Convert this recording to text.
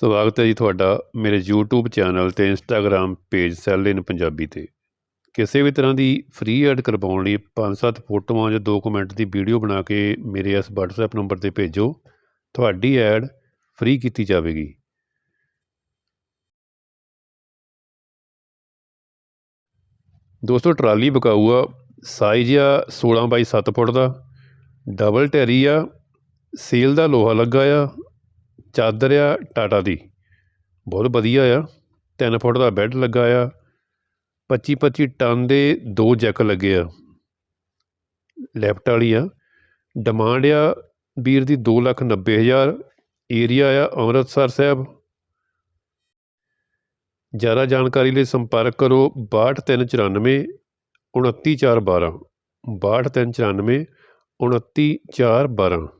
ਸਵਾਗਤ ਹੈ ਜੀ ਤੁਹਾਡਾ ਮੇਰੇ YouTube ਚੈਨਲ ਤੇ Instagram ਪੇਜ ਸੈਲ ਇਨ ਪੰਜਾਬੀ ਤੇ। ਕਿਸੇ ਵੀ ਤਰ੍ਹਾਂ ਦੀ ਫ੍ਰੀ ਐਡ ਕਰਵਾਉਣ ਲਈ 5-7 ਫੋਟੋਆਂ ਜਾਂ 2 ਮਿੰਟ ਦੀ ਵੀਡੀਓ ਬਣਾ ਕੇ ਮੇਰੇ ਇਸ WhatsApp ਨੰਬਰ ਤੇ ਭੇਜੋ, ਤੁਹਾਡੀ ਐਡ ਫ੍ਰੀ ਕੀਤੀ ਜਾਵੇਗੀ। ਦੋਸਤੋ, ਟਰਾਲੀ ਵਿਕਾਊ ਆ ਸਾਈਜ਼ ਆ 16 ਬਾਈ 7 ਫੁੱਟ ਦਾ ਡਬਲ ਟੈਰੀ ਆ ਸੀਲ ਦਾ ਲੋਹਾ ਲੱਗਾ ਆ ਚਾਦਰ ਆ ਟਾਟਾ ਦੀ। ਬਹੁਤ ਵਧੀਆ ਆ। 3 ਫੁੱਟ ਦਾ ਬੈੱਡ ਲੱਗਾ ਆ। 25 25 ਟਨ ਦੇ ਦੋ ਜੈਕ ਲੱਗੇ ਆ। ਲੈਫਟ ਵਾਲੀ ਆ। ਡਿਮਾਂਡ ਆ ਵੀਰ ਦੀ 2 ਲੱਖ 90 ਹਜ਼ਾਰ। ਏਰੀਆ ਆ ਅੰਮ੍ਰਿਤਸਰ ਸਾਹਿਬ। ਜ਼ਿਆਦਾ ਜਾਣਕਾਰੀ ਲਈ ਸੰਪਰਕ ਕਰੋ 62394 29412 62394 29412